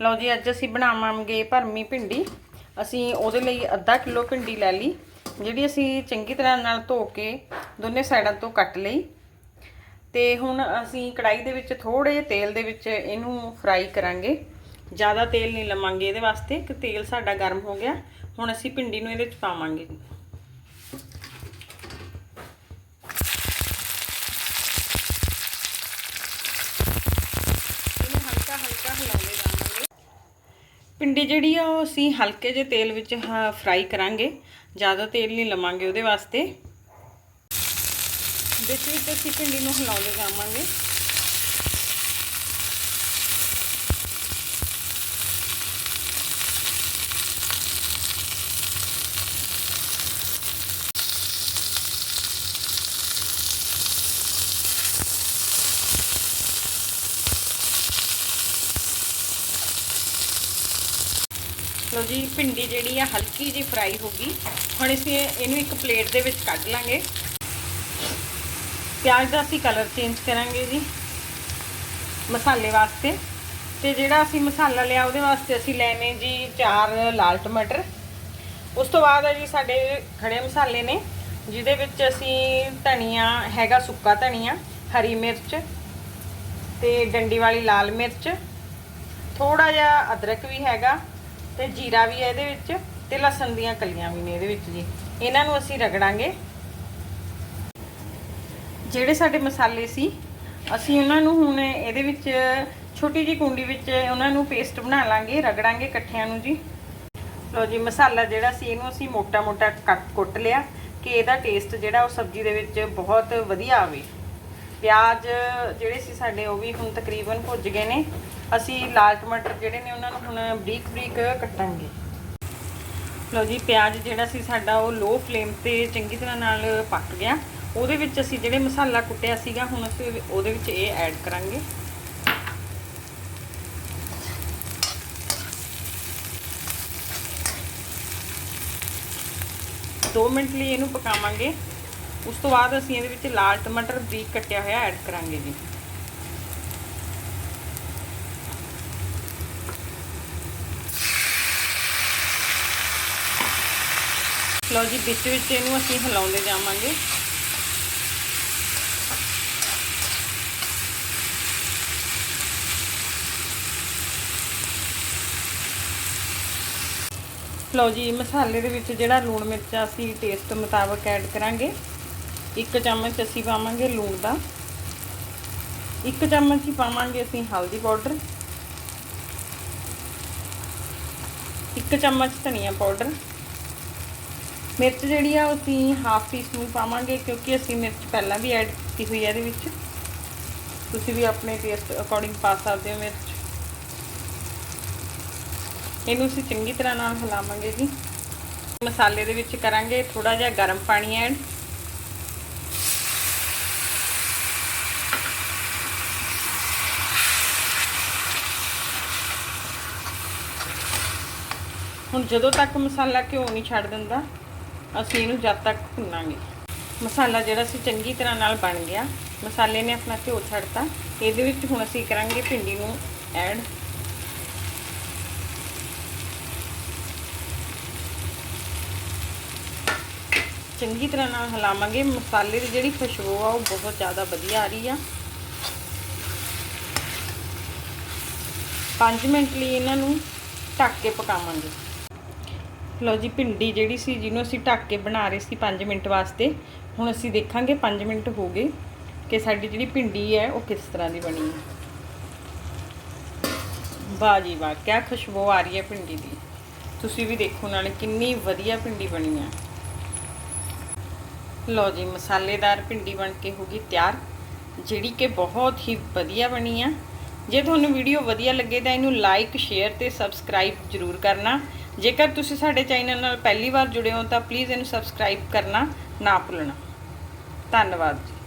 ਲਓ ਜੀ, ਅੱਜ ਅਸੀਂ ਬਣਾਵਾਂਗੇ ਭਰਮੀ ਭਿੰਡੀ। ਅਸੀਂ ਉਹਦੇ ਲਈ ਅੱਧਾ ਕਿਲੋ ਭਿੰਡੀ ਲੈ ਲਈ, ਜਿਹੜੀ ਅਸੀਂ ਚੰਗੀ ਤਰ੍ਹਾਂ ਨਾਲ ਧੋ ਕੇ ਦੋਨੇ ਸਾਈਡਾਂ ਤੋਂ ਕੱਟ ਲਈ। ਤੇ ਹੁਣ ਅਸੀਂ ਕੜਾਈ ਦੇ ਵਿੱਚ ਥੋੜੇ ਜਿਹੇ ਤੇਲ ਦੇ ਵਿੱਚ ਇਹਨੂੰ ਫਰਾਈ ਕਰਾਂਗੇ। ਜ਼ਿਆਦਾ ਤੇਲ ਨਹੀਂ ਲਵਾਂਗੇ ਇਹਦੇ ਵਾਸਤੇ, ਕਿ ਤੇਲ ਸਾਡਾ ਗਰਮ ਹੋ ਗਿਆ। ਹੁਣ ਅਸੀਂ ਭਿੰਡੀ ਨੂੰ ਇਹਦੇ ਵਿੱਚ ਪਾਵਾਂਗੇ ਇਹਨੂੰ ਹਲਕਾ ਹਲਕਾ ਹਿਲਾਉਂਦੇ ਜਾਵਾਂਗੇ ਪਿੰਡੀ ਜਿਹੜੀ ਆ, ਉਹ ਅਸੀਂ ਹਲਕੇ ਜਿਹੇ ਤੇਲ ਵਿੱਚ ਫਰਾਈ ਕਰਾਂਗੇ। ਜ਼ਿਆਦਾ ਤੇਲ ਨਹੀਂ ਲਵਾਂਗੇ ਉਹਦੇ ਵਾਸਤੇ। ਵਿੱਚ ਵਿੱਚ ਅਸੀਂ ਪਿੰਡੀ ਨੂੰ ਹਿਲਾਉਂਦੇ ਜਾਵਾਂਗੇ। ਲੋ ਜੀ, ਭਿੰਡੀ ਜਿਹੜੀ ਆ, ਹਲਕੀ ਜਿਹੀ ਫਰਾਈ ਹੋ ਗਈ। ਹੁਣ ਅਸੀਂ ਇਹਨੂੰ ਇੱਕ ਪਲੇਟ ਦੇ ਵਿੱਚ ਕੱਢ ਲਾਂਗੇ। ਪਿਆਜ਼ ਦਾ ਅਸੀਂ ਕਲਰ ਚੇਂਜ ਕਰਾਂਗੇ ਜੀ, ਮਸਾਲੇ ਵਾਸਤੇ। ਤੇ ਜਿਹੜਾ ਅਸੀਂ ਮਸਾਲਾ ਲਿਆ, ਉਹਦੇ ਵਾਸਤੇ ਅਸੀਂ ਲੈਨੇ ਜੀ ਚਾਰ ਲਾਲ ਟਮਾਟਰ। ਉਸ ਤੋਂ ਬਾਅਦ ਹੈ ਜੀ ਸਾਡੇ ਖੜੇ ਮਸਾਲੇ ਨੇ, ਜਿਹਦੇ ਵਿੱਚ ਅਸੀਂ ਧਨੀਆ, ਹੈਗਾ ਸੁੱਕਾ ਧਨੀਆ, ਹਰੀ ਮਿਰਚ ਤੇ ਡੰਡੀ ਵਾਲੀ ਲਾਲ ਮਿਰਚ। ਥੋੜਾ ਜਿਹਾ ਅਦਰਕ ਵੀ ਹੈਗਾ। ਤੇ ਜੀਰਾ ਵੀ ਹੈ ਇਹਦੇ ਵਿੱਚ ਤੇ ਲਸਣ ਦੀਆਂ ਕਲੀਆਂ ਵੀ ਨੇ ਇਹਦੇ ਵਿੱਚ ਜੀ। ਇਹਨਾਂ ਨੂੰ ਅਸੀਂ ਰਗੜਾਂਗੇ। ਜਿਹੜੇ ਸਾਡੇ ਮਸਾਲੇ ਸੀ, ਅਸੀਂ ਉਹਨਾਂ ਨੂੰ ਹੁਣ ਇਹਦੇ ਵਿੱਚ ਛੋਟੀ ਜੀ ਕੁੰਡੀ ਵਿੱਚ ਉਹਨਾਂ ਨੂੰ ਪੇਸਟ ਬਣਾ ਲਾਂਗੇ, ਰਗੜਾਂਗੇ ਇਕੱਠਿਆਂ ਨੂੰ ਜੀ। ਲਓ ਜੀ, ਮਸਾਲਾ ਜਿਹੜਾ ਸੀ, ਇਹਨੂੰ ਅਸੀਂ ਮੋਟਾ-ਮੋਟਾ ਕੱਟ ਕੁੱਟ ਲਿਆ ਕਿ ਇਹਦਾ ਟੇਸਟ ਜਿਹੜਾ ਉਹ ਸਬਜ਼ੀ ਦੇ ਵਿੱਚ ਬਹੁਤ ਵਧੀਆ ਆਵੇ। ਪਿਆਜ਼ ਜਿਹੜੇ ਸੀ ਸਾਡੇ ਉਹ ਵੀ ਹੁਣ ਤਕਰੀਬਨ ਭੁੱਜ ਗਏ ਨੇ। ਅਸੀਂ ਲਾਲ ਟਮਾਟਰ ਜਿਹੜੇ ਨੇ ਉਹਨਾਂ ਨੂੰ ਹੁਣ ਬਰੀਕ ਬਰੀਕ ਕੱਟਾਂਗੇ। ਲਓ ਜੀ, ਪਿਆਜ਼ ਜਿਹੜਾ ਸੀ ਸਾਡਾ ਉਹ ਲੋ ਫਲੇਮ ਤੇ ਚੰਗੀ ਤਰ੍ਹਾਂ ਨਾਲ ਪੱਕ ਗਿਆ। ਉਹਦੇ ਵਿੱਚ ਅਸੀਂ ਜਿਹੜੇ ਮਸਾਲਾ ਕੁੱਟਿਆ ਸੀਗਾ, ਹੁਣ ਅਸੀਂ ਉਹਦੇ ਵਿੱਚ ਇਹ ਐਡ ਕਰਾਂਗੇ। ਦੋ ਮਿੰਟ ਲਈ ਇਹਨੂੰ ਪਕਾਵਾਂਗੇ। ਉਸ ਤੋਂ ਬਾਅਦ ਅਸੀਂ ਇਹਦੇ ਵਿੱਚ ਲਾਲ ਟਮਾਟਰ ਬਰੀਕ ਕੱਟਿਆ ਹੋਇਆ ਐਡ ਕਰਾਂਗੇ ਜੀ। ਲਓ ਜੀ, ਵਿੱਚ ਵਿੱਚ ਇਹਨੂੰ ਅਸੀਂ ਹਿਲਾਉਂਦੇ ਜਾਵਾਂਗੇ। ਲਓ ਜੀ, ਮਸਾਲੇ ਦੇ ਵਿੱਚ ਜਿਹੜਾ ਲੂਣ ਮਿਰਚ ਅਸੀਂ ਟੇਸਟ ਮੁਤਾਬਕ ਐਡ ਕਰਾਂਗੇ। ਇੱਕ ਚਮਚ ਅਸੀਂ ਪਾਵਾਂਗੇ ਲੂਣ ਦਾ। ਇੱਕ ਚਮਚ ਹੀ ਪਾਵਾਂਗੇ ਅਸੀਂ ਹਲਦੀ ਪਾਊਡਰ। ਇੱਕ ਚਮਚ ਧਨੀਆ ਪਾਊਡਰ। ਮਿਰਚ ਜਿਹੜੀ ਆ ਅਸੀਂ ਹਾਫ ਟੀ ਸਪੂਨ ਪਾਵਾਂਗੇ ਕਿਉਂਕਿ ਅਸੀਂ ਮਿਰਚ ਪਹਿਲਾਂ ਵੀ ਐਡ ਕੀਤੀ ਹੋਈ ਹੈ ਇਹਦੇ ਵਿੱਚ। ਤੁਸੀਂ ਵੀ ਆਪਣੇ ਟੇਸਟ ਅਕੋਰਡਿੰਗ ਪਾ ਸਕਦੇ ਹੋ ਮਿਰਚ। ਇਹਨੂੰ ਅਸੀਂ ਚੰਗੀ ਤਰ੍ਹਾਂ ਨਾਲ ਹਿਲਾਵਾਂਗੇ ਜੀ। ਮਸਾਲੇ ਦੇ ਵਿੱਚ ਕਰਾਂਗੇ ਥੋੜਾ ਜਿਹਾ ਗਰਮ ਪਾਣੀ ਐਡ। ਹੁਣ ਜਦੋਂ ਤੱਕ ਮਸਾਲਾ ਘਿਓ ਨਹੀਂ ਛੱਡ ਦਿੰਦਾ, ਅਸੀਂ ਇਹਨੂੰ ਜਦ ਤੱਕ ਭੁੰਨਾਂਗੇ। ਮਸਾਲਾ ਜਿਹੜਾ ਸੀ ਚੰਗੀ ਤਰ੍ਹਾਂ ਨਾਲ ਬਣ ਗਿਆ। ਮਸਾਲੇ ਨੇ ਆਪਣਾ ਘਿਓ ਛੱਡਤਾ। ਇਹਦੇ ਵਿੱਚ ਹੁਣ ਅਸੀਂ ਕਰਾਂਗੇ ਭਿੰਡੀ ਨੂੰ ਐਡ। ਚੰਗੀ ਤਰ੍ਹਾਂ ਨਾਲ ਹਿਲਾਵਾਂਗੇ। ਮਸਾਲੇ ਦੀ ਜਿਹੜੀ ਖੁਸ਼ਬੂ ਆ, ਉਹ ਬਹੁਤ ਜ਼ਿਆਦਾ ਵਧੀਆ ਆ ਰਹੀ ਆ। 5 ਮਿੰਟ ਲਈ ਇਹਨਾਂ ਨੂੰ ਢੱਕ ਕੇ ਪਕਾਵਾਂਗੇ। ਲਓ ਜੀ, ਭਿੰਡੀ ਜਿਹੜੀ ਸੀ ਜਿਹਨੂੰ ਅਸੀਂ ਢੱਕ ਕੇ ਬਣਾ ਰਹੇ ਸੀ 5 ਮਿੰਟ ਵਾਸਤੇ, ਹੁਣ ਅਸੀਂ ਦੇਖਾਂਗੇ 5 ਮਿੰਟ ਹੋ ਗਏ ਕਿ ਸਾਡੀ ਜਿਹੜੀ ਭਿੰਡੀ ਹੈ ਉਹ ਕਿਸ ਤਰ੍ਹਾਂ ਦੀ ਬਣੀ ਹੈ। ਵਾਹ ਜੀ ਵਾਹ ਕੀ ਖੁਸ਼ਬੂ ਆ ਰਹੀ ਹੈ ਭਿੰਡੀ ਦੀ। ਤੁਸੀਂ ਵੀ ਦੇਖੋ ਨਾਲੇ ਕਿੰਨੀ ਵਧੀਆ ਭਿੰਡੀ ਬਣੀ ਹੈ। ਲਓ ਜੀ, ਮਸਾਲੇਦਾਰ ਭਿੰਡੀ ਬਣ ਕੇ ਹੋ ਗਈ ਤਿਆਰ, ਜਿਹੜੀ ਕਿ ਬਹੁਤ ਹੀ ਵਧੀਆ ਬਣੀ ਆ ਜੇ ਤੁਹਾਨੂੰ ਵੀਡੀਓ ਵਧੀਆ ਲੱਗੇ ਤਾਂ ਇਹਨੂੰ ਲਾਈਕ ਸ਼ੇਅਰ ਤੇ ਸਬਸਕ੍ਰਾਈਬ ਜ਼ਰੂਰ ਕਰਨਾ। ਜੇਕਰ ਤੁਸੀਂ ਸਾਡੇ ਚੈਨਲ ਨਾਲ ਪਹਿਲੀ ਵਾਰ ਜੁੜੇ ਹੋ ਤਾਂ ਪਲੀਜ਼ ਇਹਨੂੰ ਸਬਸਕ੍ਰਾਈਬ ਕਰਨਾ ਨਾ ਭੁੱਲਣਾ। ਧੰਨਵਾਦ ਜੀ।